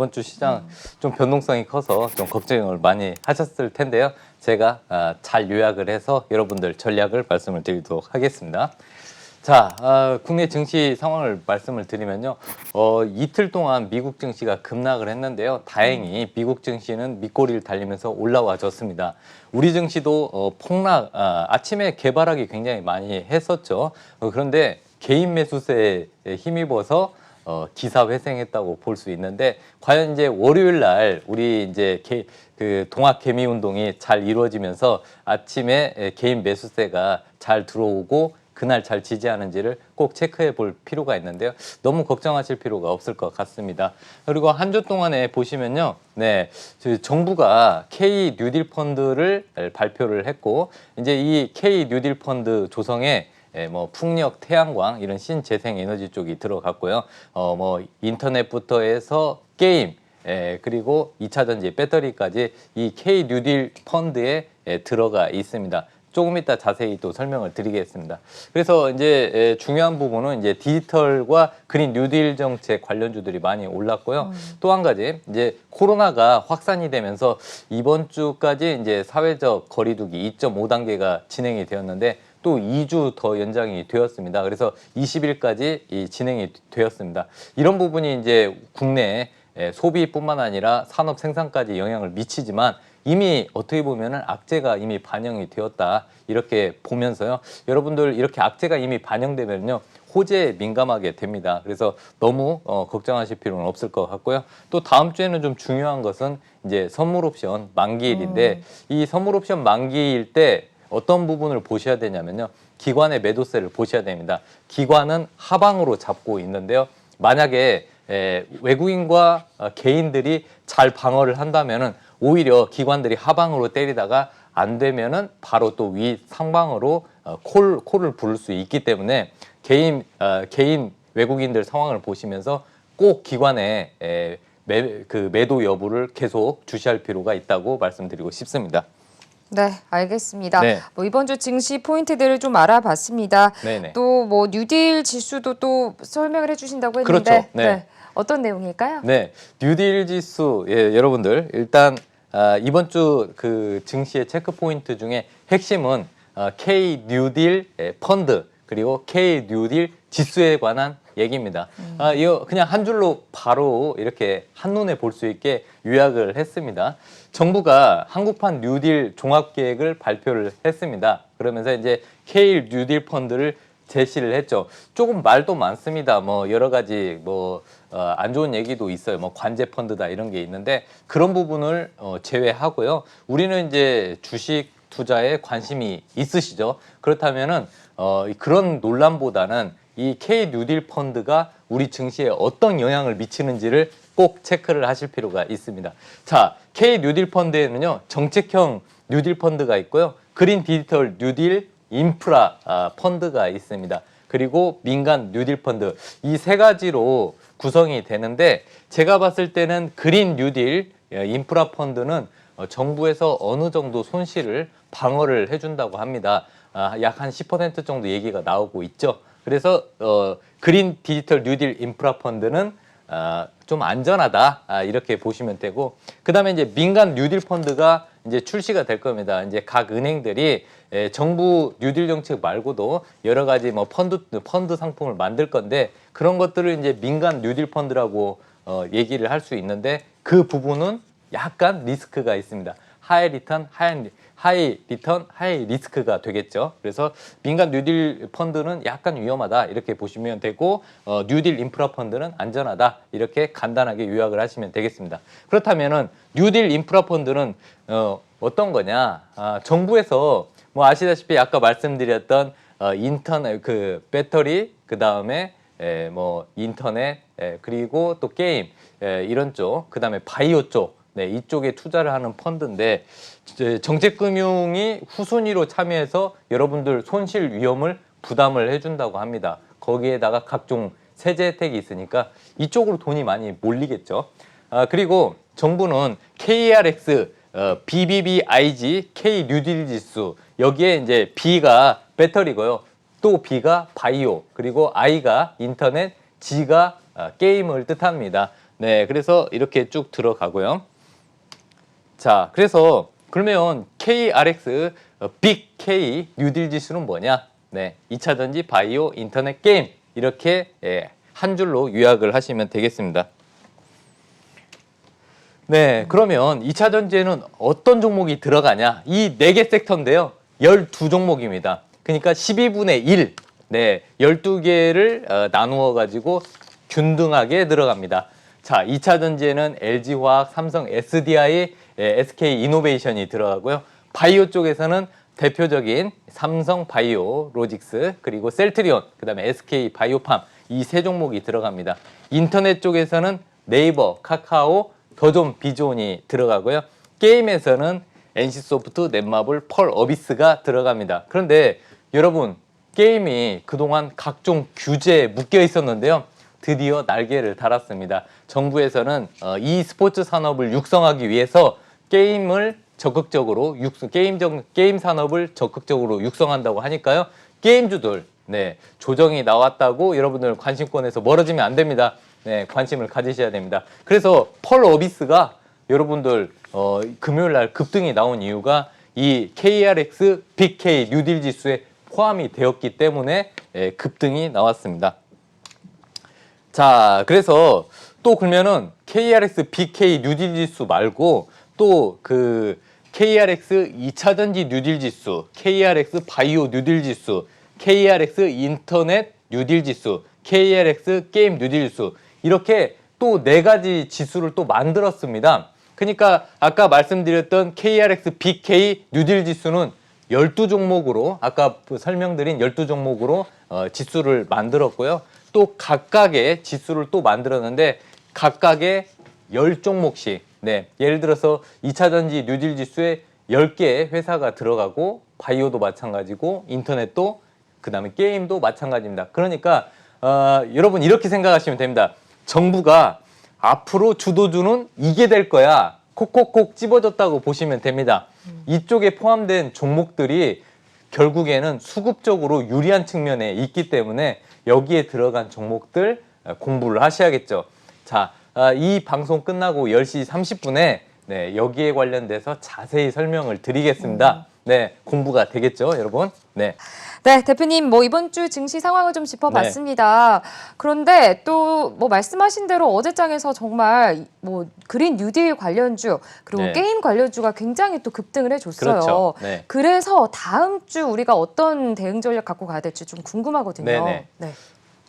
이번 주 시장 좀 변동성이 커서 좀 걱정을 많이 하셨을 텐데요. 제가 아, 잘 요약을 해서 여러분들 전략을 말씀을 드리도록 하겠습니다. 자, 아, 국내 증시 상황을 말씀을 드리면요. 어, 이틀 동안 미국 증시가 급락을 했는데요. 다행히 미국 증시는 밑꼬리를 달리면서 올라와줬습니다. 우리 증시도 어, 폭락, 아, 아침에 개발하기 굉장히 많이 했었죠. 어, 그런데 개인 매수세에 힘입어서 어, 기사 회생했다고 볼 수 있는데 과연 이제 월요일 날 우리 이제 개, 그 동학 개미 운동이 잘 이루어지면서 아침에 에, 개인 매수세가 잘 들어오고 그날 잘 지지하는지를 꼭 체크해 볼 필요가 있는데요. 너무 걱정하실 필요가 없을 것 같습니다. 그리고 한 주 동안에 보시면요. 네. 그 정부가 K 뉴딜 펀드를 발표를 했고 이제 이 K 뉴딜 펀드 조성에 예, 뭐 풍력, 태양광 이런 신재생 에너지 쪽이 들어갔고요. 어, 뭐 인터넷부터 해서 게임, 예, 그리고 2차 전지, 배터리까지 이 K 뉴딜 펀드에 예, 들어가 있습니다. 조금 이따 자세히 또 설명을 드리겠습니다. 그래서 이제 예, 중요한 부분은 이제 디지털과 그린 뉴딜 정책 관련주들이 많이 올랐고요. 또한 가지 이제 코로나가 확산이 되면서 이번 주까지 이제 사회적 거리두기 2.5 단계가 진행이 되었는데 또 2주 더 연장이 되었습니다. 그래서 20일까지 이 진행이 되었습니다. 이런 부분이 이제 국내 에, 소비뿐만 아니라 산업 생산까지 영향을 미치지만 이미 어떻게 보면은 악재가 이미 반영이 되었다 이렇게 보면서요. 여러분들 이렇게 악재가 이미 반영되면요. 호재에 민감하게 됩니다. 그래서 너무 어, 걱정하실 필요는 없을 것 같고요. 또 다음 주에는 좀 중요한 것은 이제 선물 옵션 만기일인데 이 선물 옵션 만기일 때 어떤 부분을 보셔야 되냐면요. 기관의 매도세를 보셔야 됩니다. 기관은 하방으로 잡고 있는데요. 만약에 에, 외국인과 어, 개인들이 잘 방어를 한다면은 오히려 기관들이 하방으로 때리다가 안 되면은 바로 또 위 상방으로 어, 콜 콜을 부를 수 있기 때문에 개인 어, 개인 외국인들 상황을 보시면서 꼭 기관의 에, 매, 그 매도 여부를 계속 주시할 필요가 있다고 말씀드리고 싶습니다. 네, 알겠습니다. 네. 뭐 이번 주 증시 포인트들을 좀 알아봤습니다. 네네. 또 뭐 뉴딜 지수도 또 설명을 해주신다고 했는데 그렇죠. 네. 어떤 내용일까요? 네, 뉴딜 지수 예, 여러분들 일단 아, 이번 주 그 증시의 체크 포인트 중에 핵심은 아, K 뉴딜 예, 펀드 그리고 K 뉴딜 지수에 관한 얘기입니다. 아, 이거 그냥 한 줄로 바로 이렇게 한눈에 볼 수 있게 요약을 했습니다. 정부가 한국판 뉴딜 종합 계획을 발표를 했습니다. 그러면서 이제 K 뉴딜 펀드를 제시를 했죠. 조금 말도 많습니다. 뭐 여러 가지 뭐 안 좋은 얘기도 있어요. 뭐 관제 펀드다 이런 게 있는데 그런 부분을 어, 제외하고요. 우리는 이제 주식 투자에 관심이 있으시죠. 그렇다면은 어, 그런 논란보다는 이 K 뉴딜 펀드가 우리 증시에 어떤 영향을 미치는지를 꼭 체크를 하실 필요가 있습니다. 자, K 뉴딜 펀드에는요 정책형 뉴딜 펀드가 있고요, 그린 디지털 뉴딜 인프라 아, 펀드가 있습니다. 그리고 민간 뉴딜 펀드 이 세 가지로 구성이 되는데 제가 봤을 때는 그린 뉴딜 예, 인프라 펀드는 어, 정부에서 어느 정도 손실을 방어를 해준다고 합니다. 아, 약 한 10% 정도 얘기가 나오고 있죠. 그래서 어, 그린 디지털 뉴딜 인프라 펀드는 아, 좀 안전하다 아, 이렇게 보시면 되고 그 다음에 이제 민간 뉴딜 펀드가 이제 출시가 될 겁니다. 이제 각 은행들이 에, 정부 뉴딜 정책 말고도 여러 가지 뭐 펀드 펀드 상품을 만들 건데 그런 것들을 이제 민간 뉴딜 펀드라고 어, 얘기를 할 수 있는데 그 부분은 약간 리스크가 있습니다. 하이 리턴, 하이, 리- 하이 리턴, 하이 리스크가 되겠죠. 그래서 민간 뉴딜 펀드는 약간 위험하다 이렇게 보시면 되고 어, 뉴딜 인프라 펀드는 안전하다 이렇게 간단하게 요약을 하시면 되겠습니다. 그렇다면은 뉴딜 인프라 펀드는 어, 어떤 거냐? 아, 정부에서 뭐 아시다시피 아까 말씀드렸던 어, 인터넷 그 배터리 그 다음에 에, 뭐 인터넷 에, 그리고 또 게임 에, 이런 쪽 그 다음에 바이오 쪽 네, 이쪽에 투자를 하는 펀드인데 정책금융이 후순위로 참여해서 여러분들 손실 위험을 부담을 해준다고 합니다. 거기에다가 각종 세제 혜택이 있으니까 이쪽으로 돈이 많이 몰리겠죠. 아, 그리고 정부는 KRX, 어, BBBIG, K 뉴딜 지수 여기에 이제 B가 배터리고요. 또 B가 바이오, 그리고 I가 인터넷, G가 어, 게임을 뜻합니다. 네, 그래서 이렇게 쭉 들어가고요. 자, 그래서 그러면 KRX 어, 빅 K 뉴딜 지수는 뭐냐? 네, 2차 전지, 바이오, 인터넷 게임 이렇게 예, 한 줄로 요약을 하시면 되겠습니다. 네, 그러면 2차 전지에는 어떤 종목이 들어가냐? 이 네 개 섹터인데요. 12종목입니다. 그러니까 12분의 1. 네, 12개를 어, 나누어 가지고 균등하게 들어갑니다. 자, 2차 전지에는 LG화학, 삼성 SDI, 예, SK 이노베이션이 들어가고요. 바이오 쪽에서는 대표적인 삼성 바이오 로직스 그리고 셀트리온 그다음에 SK 바이오팜 이 세 종목이 들어갑니다. 인터넷 쪽에서는 네이버, 카카오, 더좀 비존이 들어가고요. 게임에서는 NC소프트, 넷마블, 펄 어비스가 들어갑니다. 그런데 여러분 게임이 그동안 각종 규제에 묶여 있었는데요. 드디어 날개를 달았습니다. 정부에서는 어, 이 스포츠 산업을 육성하기 위해서 게임을 적극적으로 육성 게임 정, 게임 산업을 적극적으로 육성한다고 하니까요. 게임주들 네, 조정이 나왔다고 여러분들 관심권에서 멀어지면 안 됩니다. 네, 관심을 가지셔야 됩니다. 그래서 펄 어비스가 여러분들 어, 금요일 날 급등이 나온 이유가 이 KRX BK 뉴딜 지수에 포함이 되었기 때문에 예, 급등이 나왔습니다. 자, 그래서 또 그러면은 KRX BK 뉴딜 지수 말고 또 그 KRX 2차 전지 뉴딜 지수, KRX 바이오 뉴딜 지수, KRX 인터넷 뉴딜 지수, KRX 게임 뉴딜 지수 이렇게 또 네 가지 지수를 또 만들었습니다. 그러니까 아까 말씀드렸던 KRX BK 뉴딜 지수는 12종목으로 아까 그 설명드린 12종목으로 어, 지수를 만들었고요. 또 각각의 지수를 또 만들었는데 각각의 10종목씩 네, 예를 들어서 2차 전지 뉴딜 지수에 10개의 회사가 들어가고 바이오도 마찬가지고 인터넷도 그 다음에 게임도 마찬가지입니다. 그러니까 어, 여러분 이렇게 생각하시면 됩니다. 정부가 앞으로 주도주는 이게 될 거야. 콕콕콕 집어줬다고 보시면 됩니다. 이쪽에 포함된 종목들이 결국에는 수급적으로 유리한 측면에 있기 때문에 여기에 들어간 종목들 어, 공부를 하셔야겠죠. 자, 아, 이 방송 끝나고 10시 30분에 네, 여기에 관련돼서 자세히 설명을 드리겠습니다. 네, 공부가 되겠죠, 여러분? 네. 네, 대표님 뭐 이번 주 증시 상황을 좀 짚어봤습니다. 그런데 또 뭐 말씀하신 대로 어제장에서 정말 뭐 그린 뉴딜 관련주 그리고 네. 게임 관련주가 굉장히 또 급등을 해줬어요. 그렇죠. 네. 그래서 다음 주 우리가 어떤 대응 전략 갖고 가야 될지 좀 궁금하거든요. 네네. 네.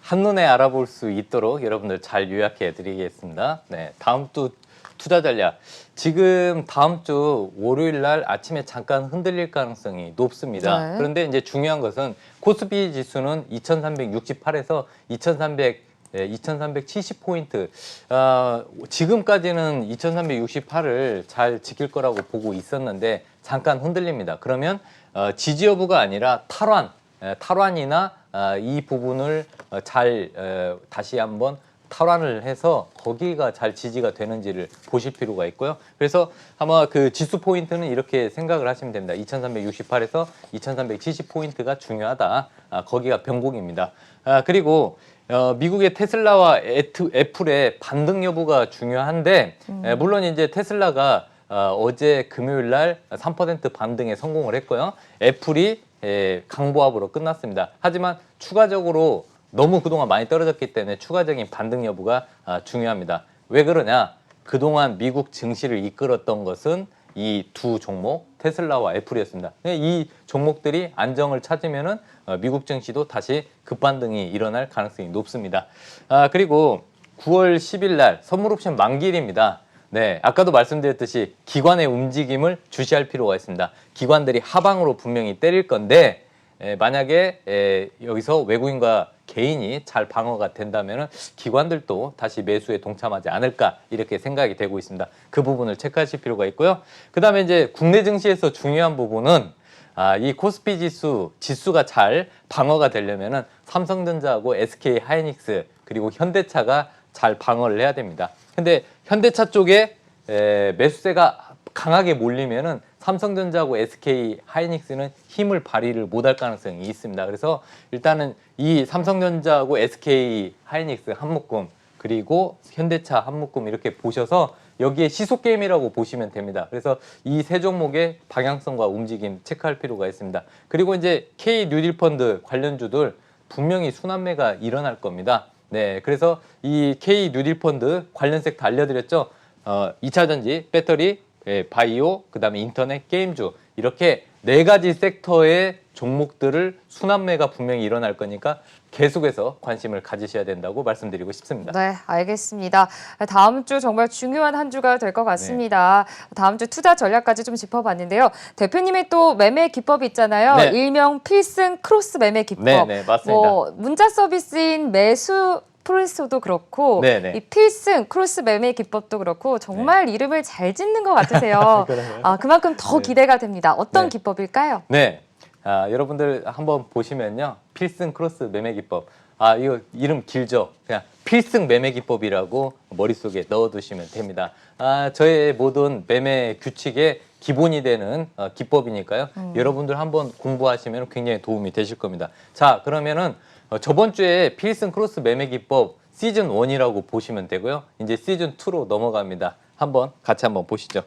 한눈에 알아볼 수 있도록 여러분들 잘 요약해 드리겠습니다. 네, 다음 주 투자 전략. 지금 다음 주 월요일 날 아침에 잠깐 흔들릴 가능성이 높습니다. 네. 그런데 이제 중요한 것은 코스피 지수는 2368에서 2300 네, 2370포인트. 어, 지금까지는 2368을 잘 지킬 거라고 보고 있었는데 잠깐 흔들립니다. 그러면 어, 지지 여부가 아니라 탈환, 에, 탈환이나 아, 이 부분을 어, 잘 에, 다시 한번 탈환을 해서 거기가 잘 지지가 되는지를 보실 필요가 있고요. 그래서 아마 그 지수 포인트는 이렇게 생각을 하시면 됩니다. 2368에서 2370 포인트가 중요하다. 아, 거기가 변곡입니다. 아, 그리고 어, 미국의 테슬라와 애트- 애플의 반등 여부가 중요한데 에, 물론 이제 테슬라가 어, 어제 금요일 날 3% 반등에 성공을 했고요. 애플이 에, 강보합으로 끝났습니다. 하지만 추가적으로 너무 그동안 많이 떨어졌기 때문에 추가적인 반등 여부가 아, 중요합니다. 왜 그러냐? 그동안 미국 증시를 이끌었던 것은 이 두 종목 테슬라와 애플이었습니다. 이 종목들이 안정을 찾으면은 어, 미국 증시도 다시 급반등이 일어날 가능성이 높습니다. 아, 그리고 9월 10일 날 선물 옵션 만기일입니다. 네, 아까도 말씀드렸듯이 기관의 움직임을 주시할 필요가 있습니다. 기관들이 하방으로 분명히 때릴 건데 에, 만약에 에, 여기서 외국인과 개인이 잘 방어가 된다면 기관들도 다시 매수에 동참하지 않을까 이렇게 생각이 되고 있습니다. 그 부분을 체크하실 필요가 있고요. 그 다음에 이제 국내 증시에서 중요한 부분은 아, 이 코스피 지수 지수가 잘 방어가 되려면은 삼성전자하고 SK 하이닉스 그리고 현대차가 잘 방어를 해야 됩니다. 근데 현대차 쪽에 에, 매수세가 강하게 몰리면은 삼성전자하고 SK 하이닉스는 힘을 발휘를 못할 가능성이 있습니다. 그래서 일단은 이 삼성전자하고 SK 하이닉스 한 묶음 그리고 현대차 한 묶음 이렇게 보셔서 여기에 시속 게임이라고 보시면 됩니다. 그래서 이 세 종목의 방향성과 움직임 체크할 필요가 있습니다. 그리고 이제 K 뉴딜 펀드 관련주들 분명히 순환매가 일어날 겁니다. 네, 그래서 이 K 뉴딜 펀드 관련 섹터 알려드렸죠. 어, 2차 전지, 배터리, 예, 바이오, 그 다음에 인터넷, 게임주 이렇게 네 가지 섹터의 종목들을 순환매가 분명히 일어날 거니까 계속해서 관심을 가지셔야 된다고 말씀드리고 싶습니다. 네, 알겠습니다. 다음 주 정말 중요한 한 주가 될 것 같습니다. 다음 주 투자 전략까지 좀 짚어봤는데요. 대표님의 또 매매 기법이 있잖아요. 네. 일명 필승 크로스 매매 기법. 네, 네, 맞습니다. 뭐 문자 서비스인 매수 프로세서도 그렇고 네, 네. 이 필승 크로스 매매 기법도 그렇고 정말 이름을 잘 짓는 것 같으세요. 아, 그만큼 더 네. 기대가 됩니다. 어떤 네. 기법일까요? 네. 아, 여러분들 한번 보시면요. 필승 크로스 매매 기법. 아, 이거 이름 길죠? 그냥 필승 매매 기법이라고 머릿속에 넣어두시면 됩니다. 아, 저의 모든 매매 규칙의 기본이 되는 어, 기법이니까요. 여러분들 한번 공부하시면 굉장히 도움이 되실 겁니다. 자, 그러면은 어, 저번 주에 필승 크로스 매매 기법 시즌 1이라고 보시면 되고요. 이제 시즌 2로 넘어갑니다. 한번 같이 한번 보시죠.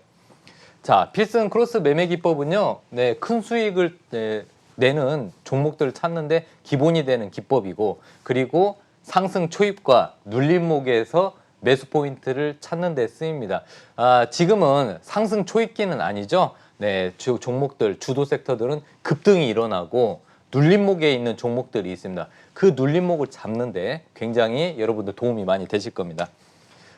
자, 필승 크로스 매매 기법은요, 네, 큰 수익을 네, 내는 종목들을 찾는데 기본이 되는 기법이고, 그리고 상승 초입과 눌림목에서 매수 포인트를 찾는 데 쓰입니다. 아, 지금은 상승 초입기는 아니죠. 네, 주, 종목들, 주도 섹터들은 급등이 일어나고 눌림목에 있는 종목들이 있습니다. 그 눌림목을 잡는데 굉장히 여러분들 도움이 많이 되실 겁니다.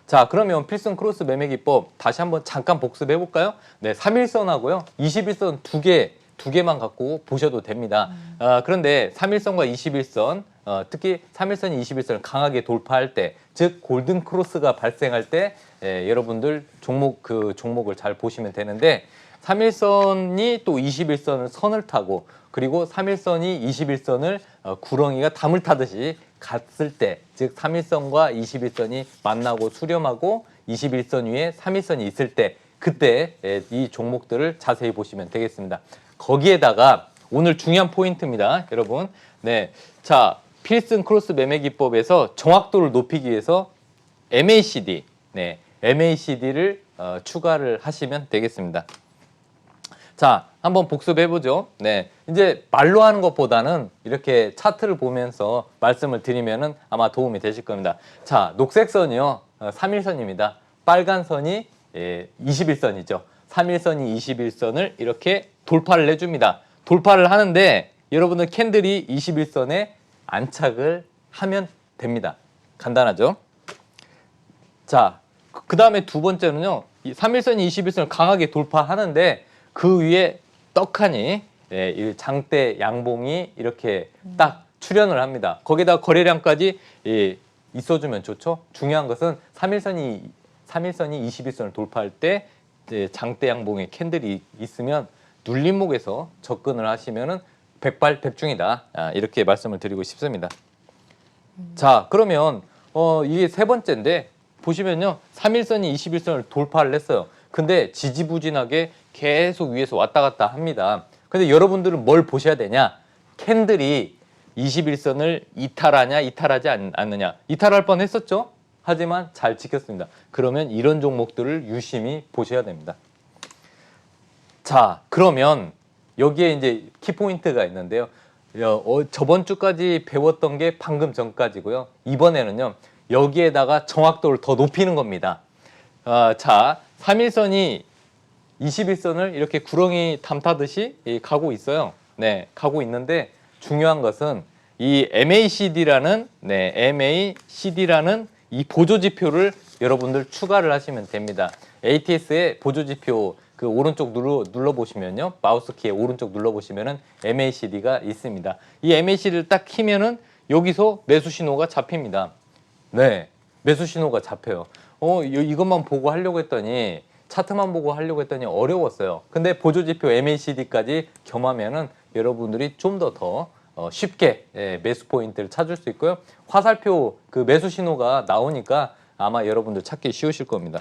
자, 그러면 필승 크로스 매매 기법 다시 한번 잠깐 복습해 볼까요? 네, 3일선하고요. 21선 두 개, 두 개만 갖고 보셔도 됩니다. 아, 그런데 3일선과 21선, 어, 특히 3일선이 21선을 강하게 돌파할 때, 즉 골든 크로스가 발생할 때 예, 여러분들 종목 그 종목을 잘 보시면 되는데 3일선이 또 21선을 선을 타고 그리고 3일선이 21선을 어, 구렁이가 담을 타듯이 갔을 때, 즉 3일선과 21선이 만나고 수렴하고 21선 위에 3일선이 있을 때 그때 예, 이 종목들을 자세히 보시면 되겠습니다. 거기에다가 오늘 중요한 포인트입니다, 여러분. 네, 자 필승 크로스 매매 기법에서 정확도를 높이기 위해서 MACD, 네, MACD를 어, 추가를 하시면 되겠습니다. 자, 한번 복습해 보죠. 네. 이제 말로 하는 것보다는 이렇게 차트를 보면서 말씀을 드리면은 아마 도움이 되실 겁니다. 자, 녹색 선이요. 어, 3일선입니다. 빨간 선이 예, 21선이죠. 3일선이 21선을 이렇게 돌파를 해 줍니다. 돌파를 하는데 여러분들 캔들이 21선에 안착을 하면 됩니다. 간단하죠? 자, 그 다음에 두 번째는요. 이 3일선이 21선을 강하게 돌파하는데 그 위에 떡하니 예, 이 장대 양봉이 이렇게 딱 출현을 합니다. 거기다 거래량까지 예, 있어주면 좋죠. 중요한 것은 3일선이 3일선이 21선을 돌파할 때 이제 장대 양봉의 캔들이 있으면 눌림목에서 접근을 하시면은 백발 백중이다. 아, 이렇게 말씀을 드리고 싶습니다. 자, 그러면 어 이게 세 번째인데 보시면요. 3일선이 21선을 돌파를 했어요. 근데 지지부진하게 계속 위에서 왔다 갔다 합니다. 근데 여러분들은 뭘 보셔야 되냐? 캔들이 21선을 이탈하냐, 이탈하지 않, 않느냐. 이탈할 뻔 했었죠? 하지만 잘 지켰습니다. 그러면 이런 종목들을 유심히 보셔야 됩니다. 자, 그러면 여기에 이제 키포인트가 있는데요. 어, 어, 저번 주까지 배웠던 게 방금 전까지고요. 이번에는요. 여기에다가 정확도를 더 높이는 겁니다. 아, 자, 3일선이 21선을 이렇게 구렁이 탐타듯이 이, 가고 있어요. 네, 가고 있는데 중요한 것은 이 MACD라는 네, MACD라는 이 보조 지표를 여러분들 추가를 하시면 됩니다. ATS의 보조 지표 그 오른쪽 눌러 눌러 보시면요. 마우스 키의 오른쪽 눌러 보시면은 MACD가 있습니다. 이 MACD를 딱 키면은 여기서 매수 신호가 잡힙니다. 네, 매수 신호가 잡혀요. 어, 이- 이것만 보고 하려고 했더니 차트만 보고 하려고 했더니 어려웠어요. 근데 보조 지표 MACD까지 겸하면은 여러분들이 좀더더 어, 쉽게 예, 매수 포인트를 찾을 수 있고요. 화살표 그 매수 신호가 나오니까 아마 여러분들 찾기 쉬우실 겁니다.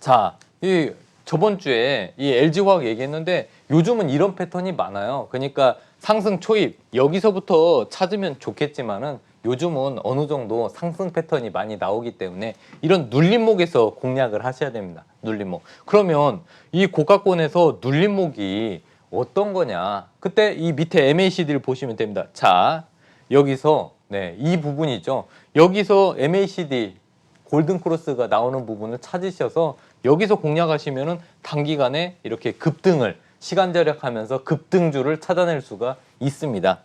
자, 이 저번 주에 이 LG 화학 얘기했는데 요즘은 이런 패턴이 많아요. 그러니까 상승 초입 여기서부터 찾으면 좋겠지만은 요즘은 어느 정도 상승 패턴이 많이 나오기 때문에 이런 눌림목에서 공략을 하셔야 됩니다. 눌림목. 그러면 이 고가권에서 눌림목이 어떤 거냐? 그때 이 밑에 MACD를 보시면 됩니다. 자, 여기서 네, 이 부분이죠. 여기서 MACD 골든 크로스가 나오는 부분을 찾으셔서 여기서 공략하시면은 단기간에 이렇게 급등을 시간 절약하면서 급등주를 찾아낼 수가 있습니다.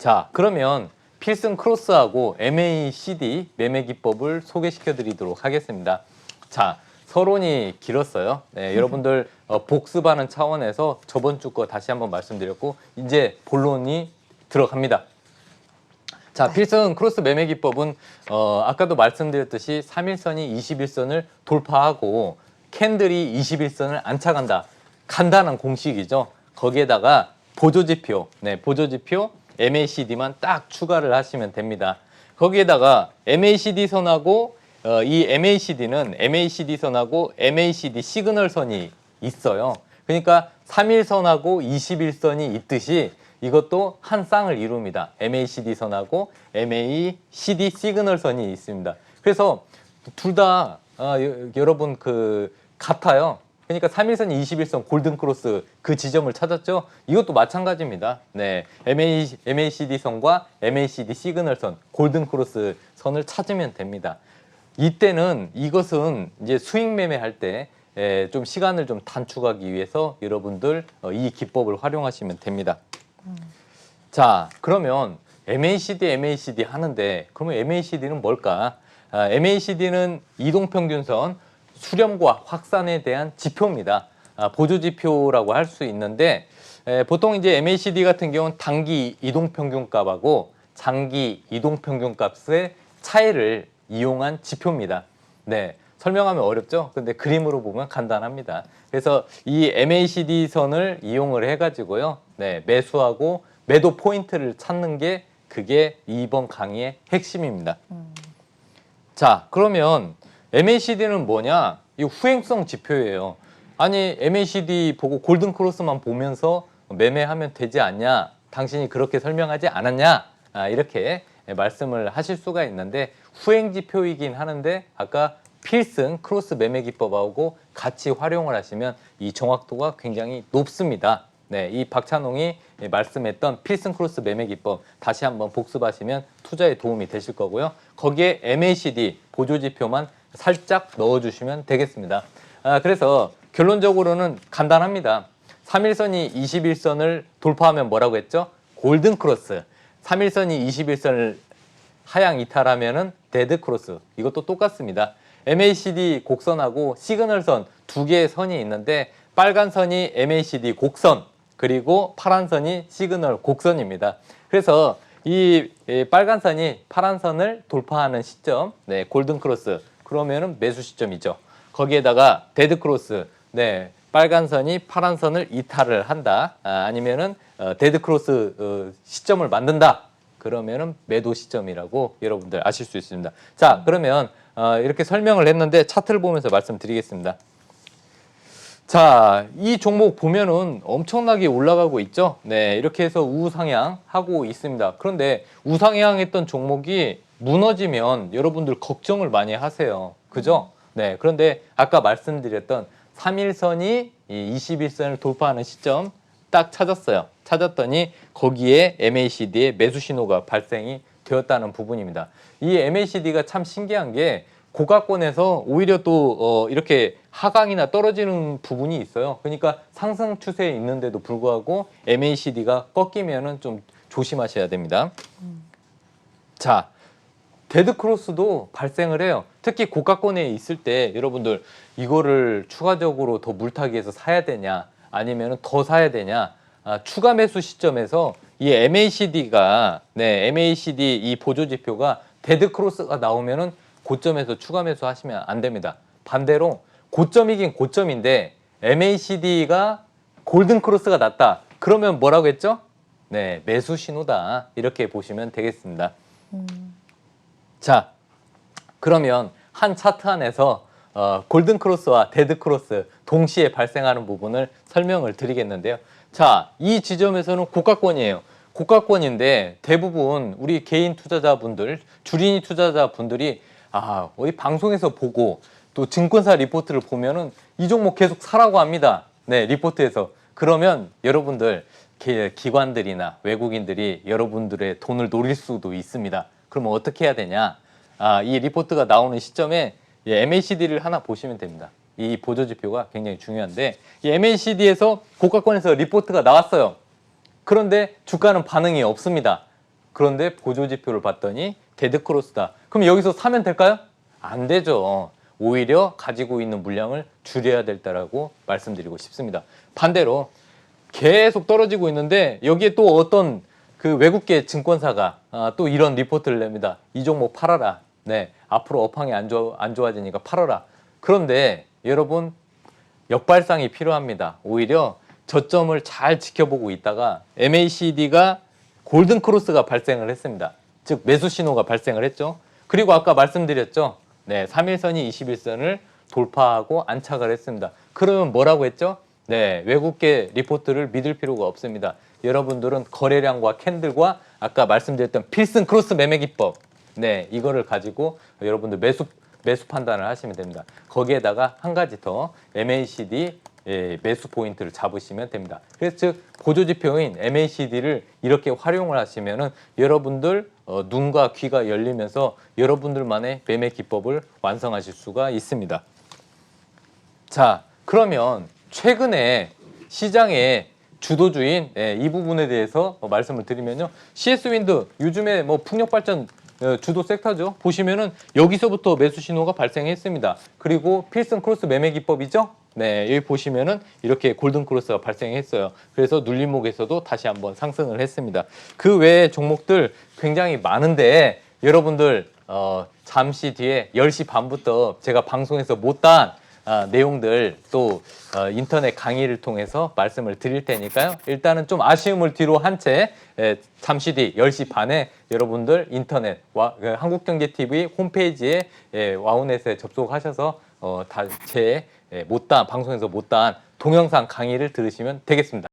자, 그러면 필승 크로스하고 MACD 매매 기법을 소개시켜 드리도록 하겠습니다. 자, 서론이 길었어요. 네, 여러분들 어, 복습하는 차원에서 저번 주 거 다시 한번 말씀드렸고 이제 본론이 들어갑니다. 자, 필승 크로스 매매 기법은 어, 아까도 말씀드렸듯이 3일선이 21선을 돌파하고 캔들이 21선을 안 차간다. 간단한 공식이죠. 거기에다가 보조 지표, 네, 보조 지표 MACD만 딱 추가를 하시면 됩니다. 거기에다가 MACD 선하고 어, 이 MACD는 MACD 선하고 MACD 시그널 선이 있어요. 그러니까 3일선하고 21선이 있듯이 이것도 한 쌍을 이룹니다. MACD 선하고 MACD 시그널 선이 있습니다. 그래서 둘다 여러분 그 같아요. 그러니까 3일선, 21선 골든 크로스 그 지점을 찾았죠. 이것도 마찬가지입니다. 네, MA, MACD 선과 MACD 시그널 선, 골든 크로스 선을 찾으면 됩니다. 이때는 이것은 이제 수익 매매할 때 좀 시간을 좀 단축하기 위해서 여러분들 어, 이 기법을 활용하시면 됩니다. 자, 그러면 MACD, MACD 하는데 그러면 MACD는 뭘까? 아, MACD는 이동평균선 수렴과 확산에 대한 지표입니다. 아, 보조 지표라고 할 수 있는데 에, 보통 이제 MACD 같은 경우는 단기 이동 평균값하고 장기 이동 평균값의 차이를 이용한 지표입니다. 네. 설명하면 어렵죠? 근데 그림으로 보면 간단합니다. 그래서 이 MACD 선을 이용을 해가지고요. 네. 매수하고 매도 포인트를 찾는 게 그게 이번 강의의 핵심입니다. 자, 그러면 MACD는 뭐냐? 이 후행성 지표예요. 아니, MACD 보고 골든 크로스만 보면서 매매하면 되지 않냐? 당신이 그렇게 설명하지 않았냐? 아, 이렇게 말씀을 하실 수가 있는데 후행 지표이긴 하는데 아까 필승 크로스 매매 기법하고 같이 활용을 하시면 이 정확도가 굉장히 높습니다. 네, 이 박찬홍이 말씀했던 필승 크로스 매매 기법 다시 한번 복습하시면 투자에 도움이 되실 거고요. 거기에 MACD 보조 지표만 살짝 넣어주시면 되겠습니다. 아, 그래서 결론적으로는 간단합니다. 3일선이 21선을 돌파하면 뭐라고 했죠? 골든 크로스. 3일선이 21선을 하향 이탈하면은 데드 크로스. 이것도 똑같습니다. MACD 곡선하고 시그널선 두 개의 선이 있는데 빨간 선이 MACD 곡선 그리고 파란 선이 시그널 곡선입니다. 그래서 이 예, 빨간 선이 파란 선을 돌파하는 시점, 네, 골든 크로스. 그러면은 매수 시점이죠. 거기에다가 데드 크로스, 네, 빨간 선이 파란 선을 이탈을 한다. 아, 아니면은 어, 데드 크로스 어, 시점을 만든다. 그러면은 매도 시점이라고 여러분들 아실 수 있습니다. 자, 그러면 어, 이렇게 설명을 했는데 차트를 보면서 말씀드리겠습니다. 자, 이 종목 보면은 엄청나게 올라가고 있죠. 네, 이렇게 해서 우상향 하고 있습니다. 그런데 우상향했던 종목이 무너지면 여러분들 걱정을 많이 하세요. 그죠? 네, 그런데 아까 말씀드렸던 3일선이 이 21선을 돌파하는 시점 딱 찾았어요. 찾았더니 거기에 MACD의 매수 신호가 발생이 되었다는 부분입니다. 이 MACD가 참 신기한 게 고가권에서 오히려 또 어, 이렇게 하강이나 떨어지는 부분이 있어요. 그러니까 상승 추세에 있는데도 불구하고 MACD가 꺾이면은 좀 조심하셔야 됩니다. 자, 데드 크로스도 발생을 해요. 특히 고가권에 있을 때 여러분들 이거를 추가적으로 더 물타기해서 사야 되냐 아니면 더 사야 되냐 아, 추가 매수 시점에서 이 MACD가 네 MACD 이 보조 지표가 데드 크로스가 나오면은 고점에서 추가 매수 하시면 안 됩니다. 반대로 고점이긴 고점인데 MACD가 골든 크로스가 났다. 그러면 뭐라고 했죠? 네 매수 신호다 이렇게 보시면 되겠습니다. 자, 그러면 한 차트 안에서 어, 골든 크로스와 데드 크로스 동시에 발생하는 부분을 설명을 드리겠는데요. 자, 이 지점에서는 고가권이에요. 고가권인데 대부분 우리 개인 투자자분들, 주린이 투자자분들이 아, 어디 방송에서 보고 또 증권사 리포트를 보면은 이 종목 계속 사라고 합니다. 네, 리포트에서. 그러면 여러분들 기- 기관들이나 외국인들이 여러분들의 돈을 노릴 수도 있습니다. 그러면 어떻게 해야 되냐? 아, 이 리포트가 나오는 시점에 MACD를 하나 보시면 됩니다. 이 보조 지표가 굉장히 중요한데 이 MACD에서 고가권에서 리포트가 나왔어요. 그런데 주가는 반응이 없습니다. 그런데 보조 지표를 봤더니 데드 크로스다. 그럼 여기서 사면 될까요? 안 되죠. 오히려 가지고 있는 물량을 줄여야 될다라고 말씀드리고 싶습니다. 반대로 계속 떨어지고 있는데 여기에 또 어떤 그 외국계 증권사가 아, 또 이런 리포트를 냅니다. 이 종목 팔아라. 네, 앞으로 업황이 안, 좋아, 안 좋아지니까 팔아라. 그런데 여러분 역발상이 필요합니다. 오히려 저점을 잘 지켜보고 있다가 MACD가 골든 크로스가 발생을 했습니다. 즉 매수 신호가 발생을 했죠. 그리고 아까 말씀드렸죠. 네, 3일선이 21선을 돌파하고 안착을 했습니다. 그러면 뭐라고 했죠? 네, 외국계 리포트를 믿을 필요가 없습니다. 여러분들은 거래량과 캔들과 아까 말씀드렸던 필승 크로스 매매 기법, 네, 이거를 가지고 여러분들 매수 매수 판단을 하시면 됩니다. 거기에다가 한 가지 더 MACD 예, 매수 포인트를 잡으시면 됩니다. 그래서 즉 보조 지표인 MACD를 이렇게 활용을 하시면은 여러분들 어, 눈과 귀가 열리면서 여러분들만의 매매 기법을 완성하실 수가 있습니다. 자, 그러면 최근에 시장의 주도주인 예, 이 부분에 대해서 어, 말씀을 드리면요. CS 윈드 요즘에 뭐 풍력 발전 어, 주도 섹터죠. 보시면은 여기서부터 매수 신호가 발생했습니다. 그리고 필승 크로스 매매 기법이죠. 네, 여기 보시면은 이렇게 골든 크로스가 발생했어요. 그래서 눌림목에서도 다시 한번 상승을 했습니다. 그 외에 종목들 굉장히 많은데 여러분들 어, 잠시 뒤에 10시 반부터 제가 방송에서 못다한 아, 내용들 또 어, 인터넷 강의를 통해서 말씀을 드릴 테니까요. 일단은 좀 아쉬움을 뒤로 한 채 잠시 뒤 10시 반에 여러분들 인터넷 와, 그 한국경제TV 홈페이지에 예, 와우넷에 접속하셔서 어, 다제 예, 못다한 방송에서 못다한 동영상 강의를 들으시면 되겠습니다.